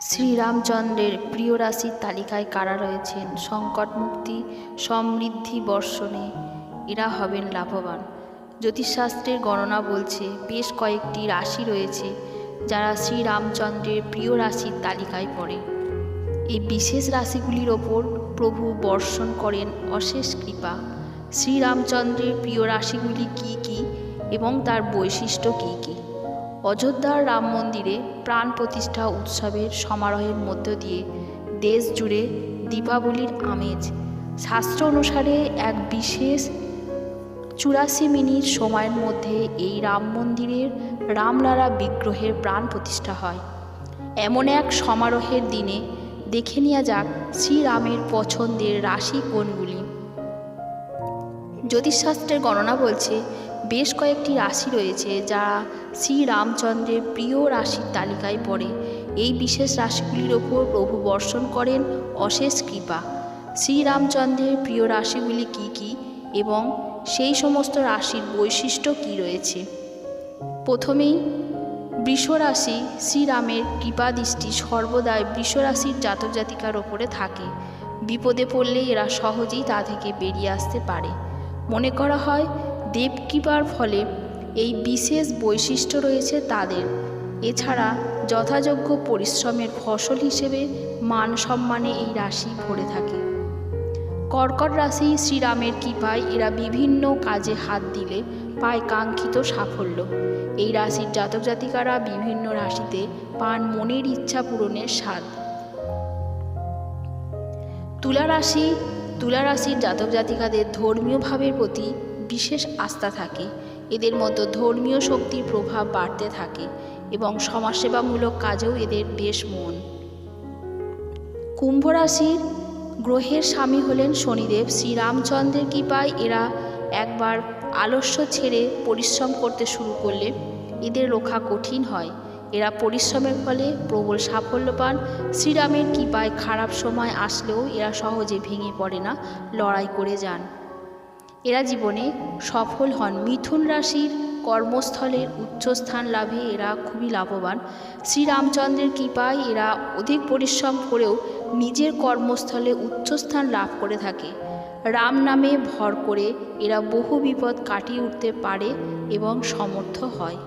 শ্রীরামচন্দ্রের প্রিয় রাশির তালিকায় কারা রয়েছেন? সংকট মুক্তি সমৃদ্ধি বর্ষণে এরা হবেন লাভবান। জ্যোতিষশাস্ত্রের গণনা বলছে বেশ কয়েকটি রাশি রয়েছে যারা শ্রীরামচন্দ্রের প্রিয় রাশির তালিকায় পড়ে। এই বিশেষ রাশিগুলির ওপর প্রভু বর্ষণ করেন অশেষ কৃপা। শ্রীরামচন্দ্রের প্রিয় রাশিগুলি কি কি এবং তার বৈশিষ্ট্য কি কি? অযোধ্যার রাম মন্দিরে প্রাণ প্রতিষ্ঠা উৎসবের সমারোহের মধ্য দিয়ে দেশ জুড়ে দীপাবলির আমেজ। শাস্ত্র অনুসারে এক বিশেষ চুরাশি মিনিট সময়ের মধ্যে এই রাম মন্দিরের রামলালা বিগ্রহের প্রাণ প্রতিষ্ঠা হয়। এমন এক সমারোহের দিনে দেখে নেওয়া যাক শ্রীরামের পছন্দের রাশি কোনগুলি। জ্যোতিষশাস্ত্রের গণনা বলছে বেশ কয়েকটি রাশি রয়েছে যা শ্রীরামচন্দ্রের প্রিয় রাশির তালিকায় পড়ে। এই বিশেষ রাশিগুলির ওপর প্রভু বর্ষণ করেন অশেষ কৃপা। শ্রীরামচন্দ্রের প্রিয় রাশিগুলি কি কি এবং সেই সমস্ত রাশির বৈশিষ্ট্য কি রয়েছে? প্রথমেই, বৃষরাশি শ্রীরামের কৃপাদৃষ্টি সর্বদাই বৃষরাশির জাতক জাতিকার ওপরে থাকে। বিপদে পড়লে এরা সহজেই তা থেকে বেরিয়ে আসতে পারে। মনে করা হয় দেবকৃপার ফলে এই বিশেষ বৈশিষ্ট্য রয়েছে তাদের। এছাড়া যথাযোগ্য পরিশ্রমের ফসল হিসেবে মান সম্মানে এই রাশি ভরে থাকে। কর্কট রাশি শ্রীরামের কৃপায় এরা বিভিন্ন কাজে হাত দিলে পায় কাঙ্ক্ষিত সাফল্য। এই রাশির জাতক জাতিকারা বিভিন্ন রাশিতে পান মনের ইচ্ছা পূরণের স্বাদ। তুলা রাশি, তুলা রাশির জাতক জাতিকাদের ধর্মীয় ভাবের প্রতি বিশেষ আস্থা থাকে। এদের মধ্যে ধর্মীয় শক্তির প্রভাব বাড়তে থাকে এবং সমাজসেবামূলক কাজেও এদের বেশ মন। কুম্ভ রাশির গ্রহের স্বামী হলেন শনিদেব। শ্রীরামচন্দ্রের কৃপায় এরা একবার আলস্য ছেড়ে পরিশ্রম করতে শুরু করলে এদের রক্ষা কঠিন হয়। এরা পরিশ্রমের ফলে প্রবল সাফল্য পান। শ্রীরামের কৃপায় খারাপ সময় আসলেও এরা সহজে ভেঙে পড়ে না, লড়াই করে যান। এরা জীবনে সফল হন। মিথুন রাশির কর্মস্থলের উচ্চস্থান লাভে এরা খুবই লাভবান। শ্রীরামচন্দ্রের কৃপায় এরা অধিক পরিশ্রম করেও নিজের কর্মস্থলে উচ্চস্থান লাভ করে থাকে। রাম নামে ভর করে এরা বহু বিপদ কাটিয়ে উঠতে পারে এবং সমর্থ হয়।